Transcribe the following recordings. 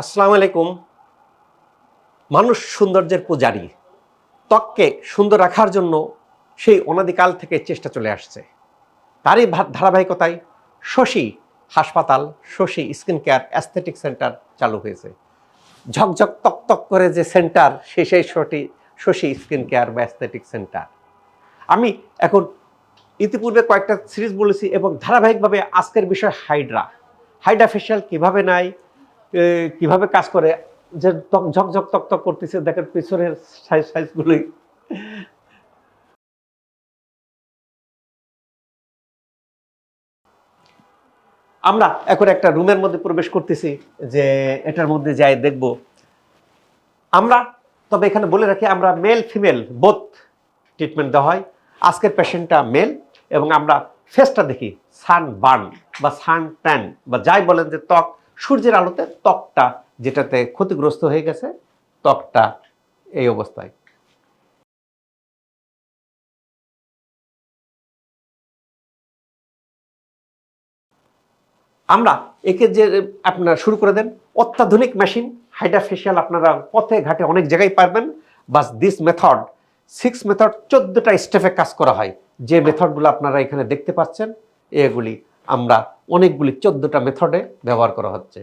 আসসালামু আলাইকুম। মানুষ সৌন্দর্যের পূজারী। ত্বককে সুন্দর রাখার জন্য সেই অনাদিকাল থেকে চেষ্টা চলে আসছে। তারই ধারাবাহিকতায় শশী হাসপাতাল Shashi skin care aesthetic center চালু হয়েছে। ঝকঝক তক তক করে যে সেন্টার সে সেই শটি শশী স্কিন কেয়ার বা অ্যাস্থেটিক সেন্টার। আমি এখন ইতিপূর্বে কয়েকটা সিরিজ বলেছি এবং ধারাবাহিকভাবে আজকের বিষয় হাইড্রা। হাইড্রা ফেশিয়াল কীভাবে এ, কীভাবে কাজ করে? যে ঝকঝক তক করতেছে, দেখেন পিছনের সাইজ সাইজগুলোই আমরা এখন একটা রুমের মধ্যে প্রবেশ করতেছি, যে এটার মধ্যে যাই দেখব। আমরা, তবে এখানে বলে রাখি, আমরা মেল ফিমেল বোথ ট্রিটমেন্ট দেওয়া হয়। আজকের পেশেন্টটা মেল এবং আমরা ফেসটা দেখি সান বার্ন বা সান ট্যান বা যাই বলেন যে ত্বক সূর্যের আলোতে ত্বকটা যেটাতে ক্ষতিগ্রস্ত হয়ে গেছে, ত্বকটা এই অবস্থায়। আমরা একে যে আপনারা শুরু করে দেন, অত্যাধুনিক মেশিন হাইড্রা ফেশিয়াল আপনারা পথে ঘাটে অনেক জায়গায় পারবেন, বাস দিস মেথড সিক্স মেথড চোদ্দোটা স্টেপে কাজ করা হয়। যে মেথডগুলো আপনারা এখানে দেখতে পাচ্ছেন, এগুলি আমরা অনেকগুলি চোদ্দোটা মেথডে ব্যবহার করা হচ্ছে।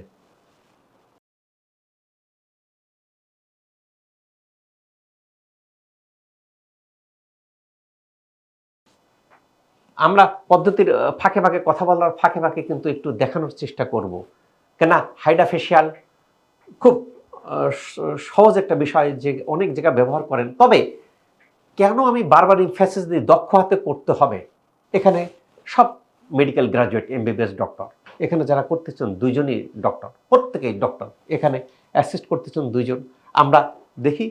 আমরা পদ্ধতির ফাঁকে ফাঁকে কথা বলার ফাঁকে ফাঁকে কিন্তু একটু দেখানোর চেষ্টা করব। কেন হাইডা ফেশিয়াল খুব সহজ একটা বিষয় যে অনেক জায়গায় ব্যবহার করেন। তবে কেন আমি বারবার এই ফেসেস দিয়ে দক্ষ হাতে করতে হবে? এখানে সব মেডিকেল গ্রাজুয়েট এমবিবিএস ডক্টর এখানে যারা করতেছেন দুইজনই ডক্টর প্রত্যেকেই ডক্টর এখানে অ্যাসিস্ট করতেছেন দুইজন। আমরা দেখি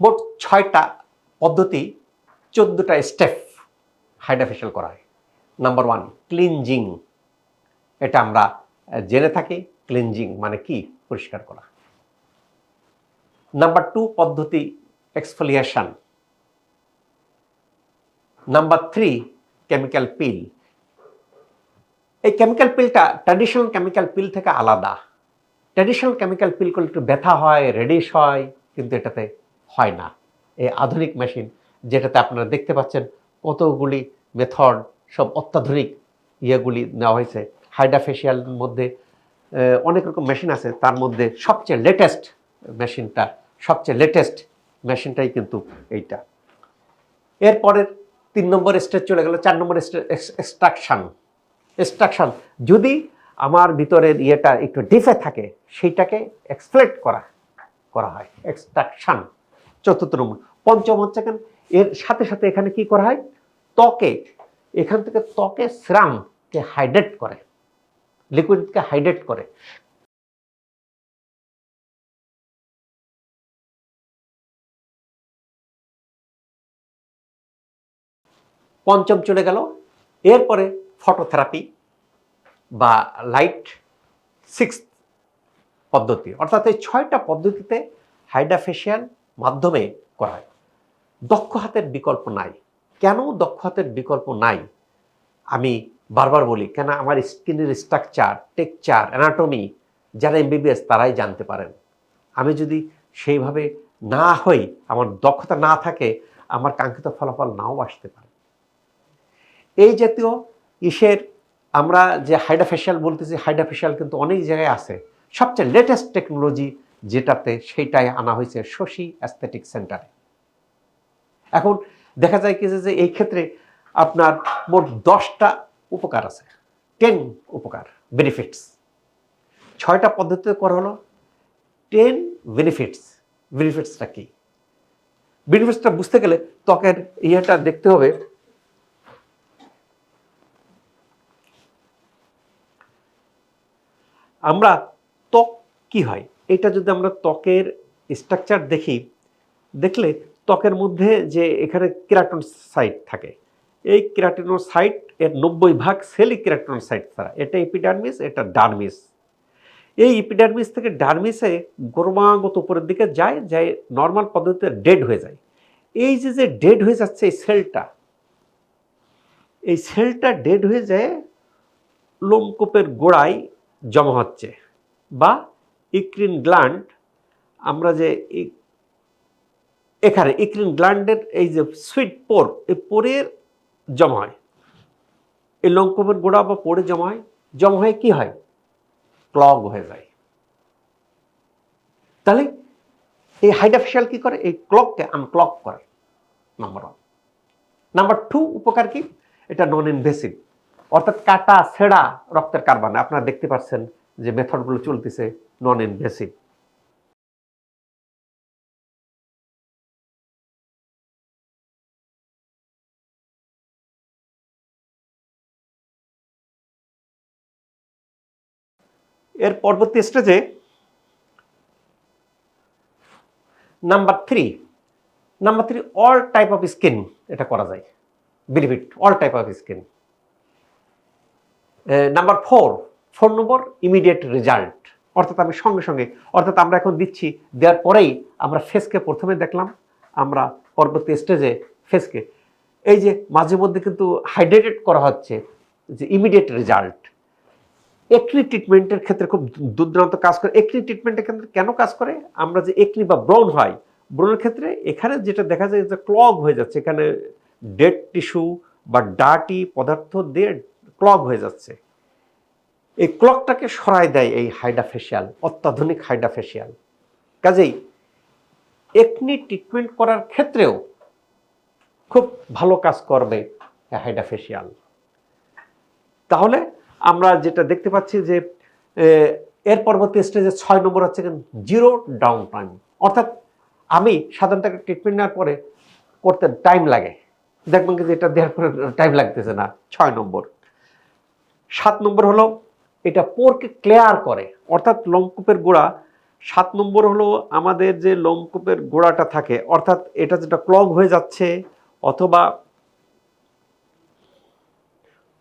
মোট ছয়টা পদ্ধতি, চোদ্দোটা স্টেপ হাইড্রাফেশিয়াল করা হয়। নাম্বার ওয়ান ক্লিনজিং এটা আমরা জেনে থাকি ক্লিনজিং মানে কি পরিষ্কার করা। নাম্বার টু পদ্ধতি exfoliation number three chemical peel এই কেমিক্যাল পিলটা ট্র্যাডিশনাল কেমিক্যাল পিল থেকে আলাদা। ট্র্যাডিশনাল কেমিক্যাল পিল করলে একটু ব্যথা হয় রেডিশ হয়, কিন্তু এটাতে হয় না। এই আধুনিক মেশিন যেটাতে আপনারা দেখতে পাচ্ছেন কতগুলি মেথড সব অত্যাধুনিক ইয়েগুলি নেওয়া হয়েছে। হাইড্রা ফেশিয়ালের মধ্যে অনেক রকম মেশিন আছে, তার মধ্যে সবচেয়ে লেটেস্ট মেশিনটা সবচেয়ে লেটেস্ট মেশিনটাই কিন্তু এইটা। এরপরের তিন নম্বর স্টেজ চলে গেল, চার নম্বর এক্সট্রাকশন এক্সট্রাকশন যদি আমার ভিতরের ইয়েটা একটু ডিফে থাকে, সেইটাকে এক্সপ্লেট করা করা হয়। এক্সট্রাকশন চতুর্থ নম্বর। পঞ্চম হচ্ছে কেন? এর সাথে সাথে এখানে কি করা হয়? ত্বকে, এখান থেকে ত্বকে শ্রামকে হাইড্রেট করে। লিকুইডকে হাইড্রেট করে। পঞ্চম চলে গেল। এরপরে ফটোথেরাপি বা লাইট সিক্স পদ্ধতি। অর্থাৎ এই ছয়টা পদ্ধতিতে হাইড্রাফেশিয়াল মাধ্যমে করা হয়। দক্ষ হাতের বিকল্প নাই। কেন দক্ষ হাতের বিকল্প নাই? আমি বারবার বলি কেন আমার স্কিনের স্ট্রাকচার টেকচার অ্যানাটমি যারা এমবিবিএস তারাই জানতে পারেন। আমি যদি সেইভাবে না হই, আমার দক্ষতা না থাকে, আমার কাঙ্ক্ষিত ফলাফল নাও আসতে পারে। এই জাতীয় ইসের আমরা যে হাইড্রাফেশিয়াল বলতেছি, হাইড্রাফেশিয়াল কিন্তু অনেক জায়গায় আছে। সবচেয়ে লেটেস্ট টেকনোলজি যেটাতে সেইটাই আনা হয়েছে শশী অ্যাস্থেটিক সেন্টারে এখন দেখা যায় কি যে এই ক্ষেত্রে আপনার মোট দশটা উপকার আছে। টেন উপকার বেনিফিটস ছয়টা পদ্ধতিতে করা হলো টেন বেনিফিটস বেনিফিটসটা কি? বেনিফিটসটা বুঝতে গেলে ত্বকের ইয়েটা দেখতে হবে। আমরা ত্বক কি হয়? এটা যদি আমরা ত্বকের স্ট্রাকচার দেখি, দেখলে ত্বকের মধ্যে যে এখানে কেরাটন সাইট থাকে এই কেরাটিনোসাইট এর নব্বই ভাগ সেলই কেরাটিনোসাইট ছাড়া। এটা এপিডার্মিস এটা ডার্মিস এই ইপিডার্মিস থেকে ডার্মিসে ক্রমাগত উপরের দিকে যায় যায় নর্মাল পদ্ধতিতে ডেড হয়ে যায়। এই যে যে ডেড হয়ে যাচ্ছে এই সেলটা এই সেলটা ডেড হয়ে যায় লোমকূপের গোড়ায় জমা হচ্ছে বা ইক্রিন গ্ল্যান্ড আমরা যে এখানে ইক্রিন গ্ল্যান্ডের এই যে সুইট পোর এই পোরের জমা হয় এই লোমকূপের গোড়া বা পোরে জমা হয় জমা হয়ে কি হয়? ক্লগ হয়ে যায়। তাহলে এই হাইডাফেশিয়াল কি করে? এই ক্লককে আনক্লক করে। Number one. নাম্বার টু উপকার কি? এটা নন ইনভেসিভ অর্থাৎ কাটা ছেঁড়া রক্তের কারবানে। আপনারা দেখতে পাচ্ছেন যে মেথডগুলো চলতেছে নন ইনভেসিভ এর পরবর্তী স্টেজে number three number three all type of skin এটা করা যায়। Benefit all type of skin number four four number immediate result অর্থাৎ আমি সঙ্গে সঙ্গে, অর্থাৎ আমরা এখন দিচ্ছি, দেওয়ার পরেই আমরা ফেসকে প্রথমে দেখলাম, আমরা পরবর্তী স্টেজে ফেসকে এই যে মাঝে মধ্যে কিন্তু হাইড্রেটেড করা হচ্ছে যে ইমিডিয়েট রেজাল্ট একনি ট্রিটমেন্টের ক্ষেত্রে খুব দুর্দান্ত কাজ করে। একনি ট্রিটমেন্টের ক্ষেত্রে কেন কাজ করে? আমরা যে একনি বা ব্রণ হয়, ব্রণের ক্ষেত্রে এখানে যেটা দেখা যায় যে ক্লগ হয়ে যাচ্ছে। এখানে ডেড টিস্যু বা ডাটি পদার্থ দিয়ে ক্লগ হয়ে যাচ্ছে। এই ক্লকটাকে সরাই দেয় এই হাইডাফেশিয়াল অত্যাধুনিক হাইডাফেশিয়াল কাজেই একনি ট্রিটমেন্ট করার ক্ষেত্রেও খুব ভালো কাজ করবে হাইডাফেশিয়াল তাহলে আমরা যেটা দেখতে পাচ্ছি যে এর পরবর্তী স্টেজে ছয় নম্বর হচ্ছে জিরো ডাউন টাইম অর্থাৎ আমি সাধারণত একটা ট্রিটমেন্ট নেওয়ার পরে করতে টাইম লাগে। দেখবেন যে এটা দেওয়ার পরে টাইম লাগতেছে না, ছয় নম্বর। সাত নম্বর হলো এটা পোরকে ক্লিয়ার করে। অর্থাৎ লোমকূপের গোড়া, সাত নম্বর হলো আমাদের যে লোমকূপের গোড়াটা থাকে, অর্থাৎ এটা যেটা ক্লগ হয়ে যাচ্ছে অথবা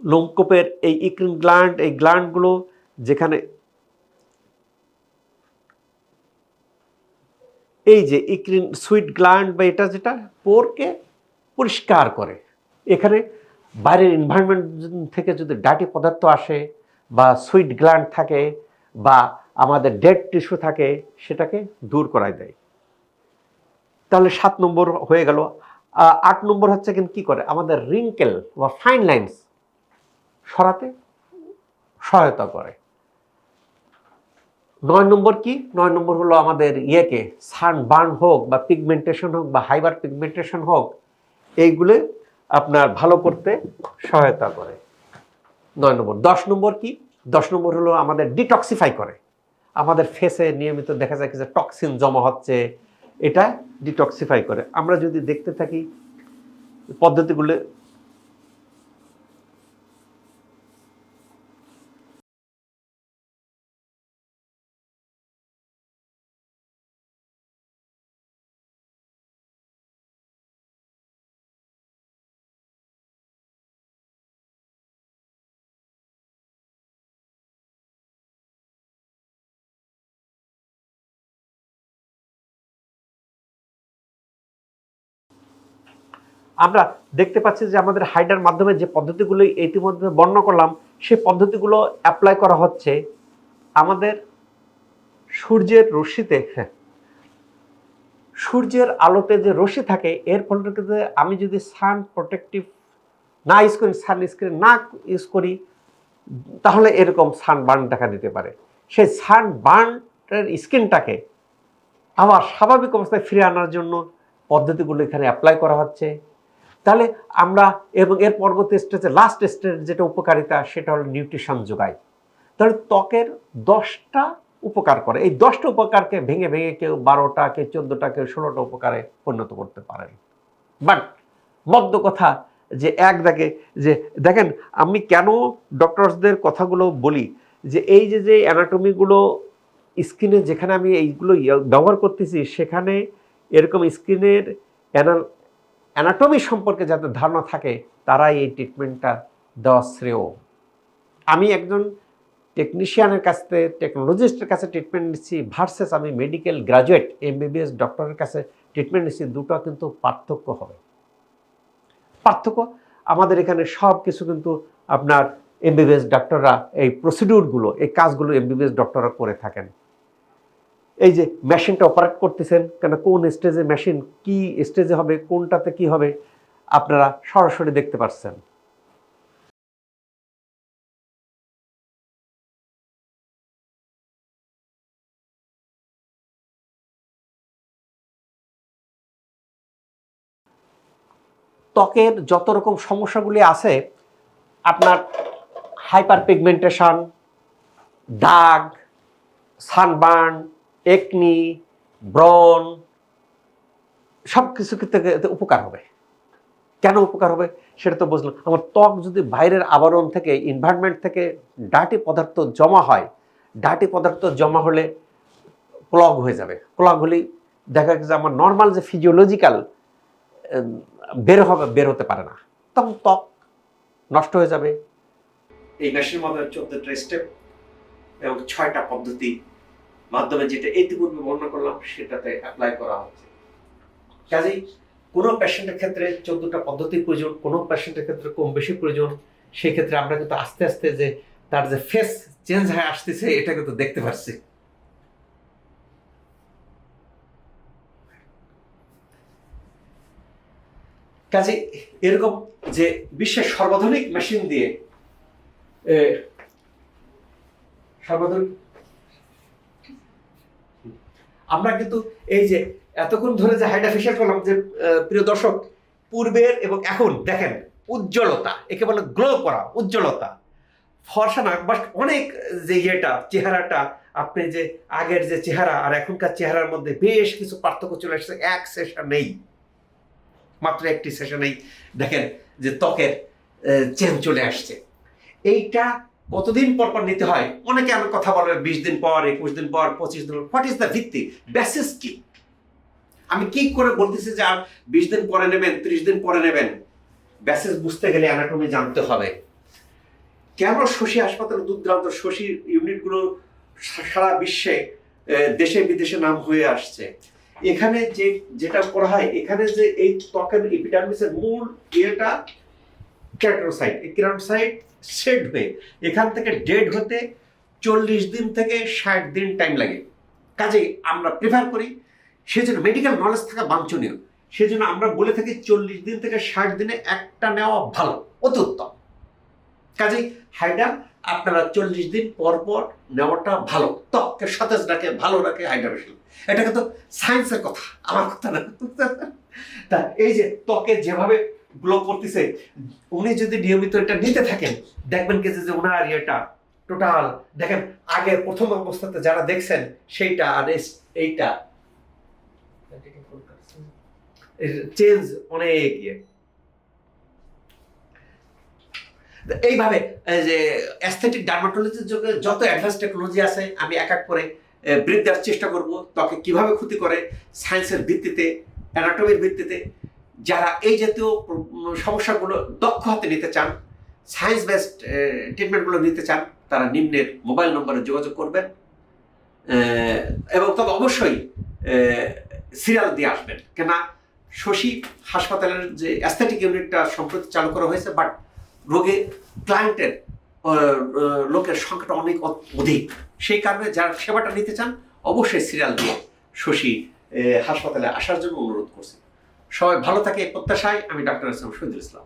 লোমকূপের এই ইক্রিন গ্ল্যান্ড এই গ্ল্যান্ডগুলো যেখানে এই যে ইক্রিন সুইট গ্ল্যান্ড বা এটা যেটা, পোরকে পরিষ্কার করে। এখানে বাইরের এনভায়রনমেন্ট থেকে যদি ডাটি পদার্থ আসে বা সুইট গ্ল্যান্ড থাকে বা আমাদের ডেড টিস্যু থাকে, সেটাকে দূর করাই দেয়। তাহলে সাত নম্বর হয়ে গেল। আট নম্বর হচ্ছে কিন্তু কি করে? আমাদের রিঙ্কেল বা ফাইন লাইন্স সরাতে সহায়তা করে। নয় নম্বর কি? নয় নম্বর হলো আমাদের ইয়েকে, সান বার্ন হোক বা পিগমেন্টেশন হোক বা হাইবার পিগমেন্টেশন হোক, এইগুলো আপনার ভালো করতে সহায়তা করে। নয় নম্বর। দশ নম্বর কি? দশ নম্বর হলো আমাদের ডিটক্সিফাই করে। আমাদের ফেসে নিয়মিত দেখা যায় যে টক্সিন জমা হচ্ছে, এটা ডিটক্সিফাই করে। আমরা যদি দেখতে থাকি পদ্ধতিগুলো আমরা দেখতে পাচ্ছি যে আমাদের হাইডার মাধ্যমে যে পদ্ধতিগুলো ইতিমধ্যে বর্ণনা করলাম, সেই পদ্ধতিগুলো অ্যাপ্লাই করা হচ্ছে আমাদের সূর্যের রশ্মিতে। সূর্যের আলোতে যে রশ্মি থাকে, এর ফলটিতে আমি যদি সান প্রোটেক্টিভ না ইউজ করি সান স্ক্রিন না ইউজ করি, তাহলে এরকম সান বার্ন দেখা দিতে পারে। সেই সান বার্নের স্কিনটাকে আবার স্বাভাবিক অবস্থায় ফিরে আনার জন্য পদ্ধতিগুলো এখানে অ্যাপ্লাই করা হচ্ছে। তাহলে আমরা এবং এর পরবর্তী স্টেজে লাস্ট স্টেজ যেটা উপকারিতা, সেটা হলো নিউট্রিশন যোগায়। তাহলে ত্বকের দশটা উপকার করে। এই দশটা উপকারকে ভেঙে ভেঙে কেউ বারোটা, কেউ চোদ্দোটা, কেউ ষোলোটা উপকারে পরিণত করতে পারেন বাট মদ্য কথা যে এক দেখে যে, দেখেন, আমি কেন ডক্টরসদের কথাগুলো বলি? যে এই যে যে অ্যানাটমিগুলো স্কিনে যেখানে আমি এইগুলো ব্যবহার করতেছি, সেখানে এরকম স্কিনের অ্যানাটমি সম্পর্কে যাদের ধারণা থাকে, তারাই এই ট্রিটমেন্টটা দেওয়া শ্রেয়। আমি একজন টেকনিশিয়ানের কাছ থেকে টেকনোলজিস্টের কাছে ট্রিটমেন্ট নিচ্ছি ভার্সেস আমি মেডিকেল গ্রাজুয়েট এমবিবিএস ডক্টরের কাছে ট্রিটমেন্ট নিচ্ছি, দুটো কিন্তু পার্থক্য হবে। পার্থক্য, আমাদের এখানে সব কিছু কিন্তু আপনার এমবিবিএস ডক্টররা এই প্রসিডিউরগুলো এই কাজগুলো এমবিবিএস ডক্টররা করে থাকেন। এই যে মেশিনটা অপারেট করতেছেন, কেন কোন স্টেজে মেশিন কি স্টেজে হবে, কোনটাতে কি হবে, আপনারা সরাসরি দেখতে পাচ্ছেন ত্বকের যত রকম সমস্যাগুলি আছে, আপনার হাইপার পিগমেন্টেশন দাগ সানবার্ন একনি ব্রন সব কিছু থেকে উপকার হবে। কেন উপকার হবে? সেটা তো বুঝলাম। আমার ত্বক যদি বাইরের আবরণ থেকে এনভায়রনমেন্ট থেকে ডাটি পদার্থ জমা হয় ডাটি পদার্থ জমা হলে ক্লগ হয়ে যাবে। ক্লগ হলেই দেখা গেছে আমার নর্মাল যে ফিজিওলজিক্যাল বের হবে, বের হতে পারে না। তখন ত্বক নষ্ট হয়ে যাবে। এই মেশিনের মধ্যে চোদ্দটা স্টেপ এবং ছয়টা পদ্ধতি মাধ্যমে যেটা ইতিপূর্বে বর্ণনা করলাম, সেটাতে অ্যাপ্লাই করা হচ্ছে। কাজেই কোনো পেশেন্টের ক্ষেত্রে চোদ্দটা পদ্ধতি প্রয়োজন, কোনো পেশেন্টের ক্ষেত্রে কম বেশি প্রয়োজন সেই ক্ষেত্রে আমরা কিন্তু আস্তে আস্তে যে তার যে ফেস চেঞ্জ হয়ে আসতেছে, এটা কিন্তু দেখতে পাচ্ছি কাজে এরকম যে বিশ্বের সর্বাধুনিক মেশিন দিয়ে সর্বাধুনিক আমরা কিন্তু এই যে এতক্ষণ ধরে যে হাইড্রা ফেশিয়াল করলাম যে প্রিয় দর্শক, পূর্বের এবং এখন দেখেন উজ্জ্বলতা, একে বলে গ্লো করা, উজ্জ্বলতা। ফর্সা না বাট অনেক যে ইয়েটা, চেহারাটা, আপনি যে আগের যে চেহারা আর এখনকার চেহারার মধ্যে বেশ কিছু পার্থক্য চলে আসছে এক সেশন নেই। মাত্র একটি সেশনেই দেখেন যে ত্বকের চেঞ্জ চলে আসছে। এইটা কতদিন পর পর নিতে হয়? অনেকে আমি কথা বলবে, বিশ দিন পর, একুশ দিন পর, পঁচিশ দিন পর হোয়াট ইজ দ্য ভিত্তি? বেসিস কি? আমি কি করে বলতেছি যে আর বিশ দিন পরে নেবেন, ত্রিশ দিন পরে নেবেন? বেসিস বুঝতে গেলে অ্যানাটমি জানতে হবে। কেন শশী হাসপাতালে দুর্দান্ত শশী ইউনিটগুলো সারা বিশ্বে দেশে বিদেশে নাম হয়ে আসছে? এখানে যে, যেটা করা হয়, এখানে যে এই ত্বকের এপিডার্মিসের মূল ইয়েটা ক্যারাটোসাইট এই ক্যারাটোসাইট সেট হয়ে এখান থেকে ডেড হতে চল্লিশ দিন থেকে ষাট দিন টাইম লাগে। কাজেই আমরা প্রেফার করি সেজন্য মেডিকেল নলেজ থাকা বাঞ্ছনীয়। সেজন্য আমরা বলে থাকি চল্লিশ দিন থেকে ষাট দিনে একটা নেওয়া ভালো, অতি উত্তম। কাজেই হাইডা আপনারা চল্লিশ দিন পর পর নেওয়াটা ভালো। ত্বককে সতেজ রাখে, ভালো রাখে হাইডা বেশি এটা কিন্তু সায়েন্সের কথা, আমার কথা না। তা এই যে ত্বকে যেভাবে গ্লো করতেছে, উনি যদি নিয়মিত এটা নিতে থাকেন, দেখবেন কি যে ওনার ইয়েটা টোটাল দেখেন আগের প্রথম অবস্থাতে যারা দেখছেন, সেইটা আর এইটা। চেঞ্জ অনেক ইয়ে। এইভাবে যে অ্যাস্থেটিক ডার্মাটোলজির যুগে যত অ্যাডভান্স টেকনোলজি আছে, আমি এক এক করে বৃদ্ধি দেওয়ার চেষ্টা করব, ত্বকে কীভাবে ক্ষতি করে সায়েন্সের ভিত্তিতে অ্যানাটমির ভিত্তিতে। যারা এই জাতীয় সমস্যাগুলো দক্ষ হাতে নিতে চান সায়েন্স বেসড ট্রিটমেন্টগুলো নিতে চান, তারা নিম্নের মোবাইল নম্বরে যোগাযোগ করবেন এবং তবে অবশ্যই সিরিয়াল দিয়ে আসবেন। কেনা শশী হাসপাতালের যে অ্যাস্থেটিক ইউনিটটা সম্প্রতি চালু করা হয়েছে বাট রোগে ক্লায়েন্টের লোকের সংখ্যাটা অনেক অধিক। সেই কারণে যারা সেবাটা নিতে চান, অবশ্যই সিরিয়াল দিয়ে শশী হাসপাতালে আসার জন্য অনুরোধ করছি। সবাই ভালো থাকে প্রত্যাশায় আমি ডাক্তার ইসলাম শহীদুল ইসলাম।